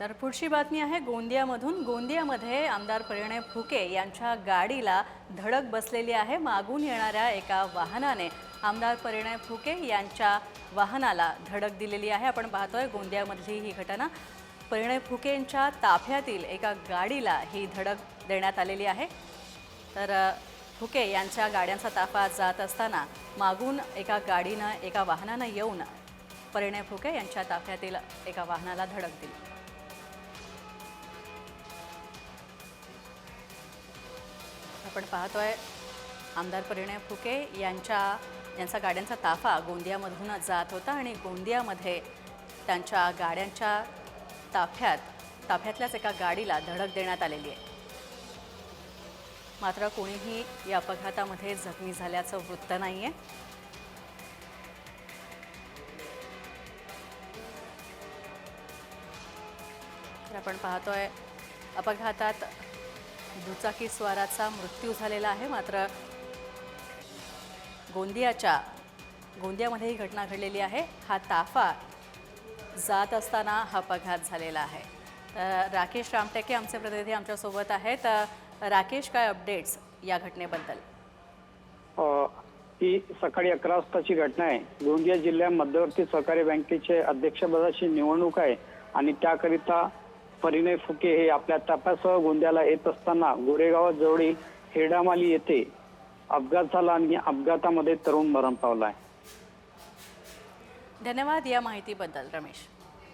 तर पुढची बातमी आहे गोंदियामधून गोंदियामध्ये आमदार परिणय फुके यांच्या गाडीला धडक बसलेली आहे. मागून येणाऱ्या एका वाहनाने आमदार परिणय फुके यांच्या वाहनाला धडक दिलेली आहे. आपण पाहतोय गोंदियामधली ही घटना. परिणय फुकेंच्या ताफ्यातील एका गाडीला ही धडक देण्यात आलेली आहे. तर फुके यांच्या गाड्यांचा ताफा जात असताना मागून एका गाडीनं एका वाहनानं येऊन परिणय फुके यांच्या ताफ्यातील एका वाहनाला धडक दिली. आपण पाहतोय. आमदार परिणय फुके यांच्या यांचा गाड्यांचा ताफा गोंदियामधून जात होता आणि गोंदियामध्ये त्यांच्या गाड्यांच्या ताफ्यात ताफ्यातल्याच एका गाडीला धडक देण्यात आलेली आहे. मात्र कोणीही या अपघातामध्ये जखमी झाल्याचं वृत्त नाही आहे तर आपण पाहतोय अपघातात दुचाकी स्वाराचा मृत्यू झालेला आहे. मात्र गोंदियाच्या गोंदियामध्ये ही घटना घडलेली आहे. हा ताफा जात असताना हा अपघात झालेला आहे. तर राकेश रामटेके आमचे प्रतिनिधी आमच्यासोबत आहेत. राकेश काय अपडेट्स या घटनेबद्दल? ही सकाळी अकरा वाजताची घटना आहे. गोंदिया जिल्ह्या मध्यवर्ती सहकारी बँकेचे अध्यक्षपदाची निवडणूक आहे आणि त्याकरिता परिणय फुके हे आपल्या ताफ्यासह गोंदियाला येत असताना गोरेगावाजवळील हेडामाली येथे अपघात झाला आणि अपघातामध्ये तरुण मरण पावला आहे. धन्यवाद या माहितीबद्दल रमेश.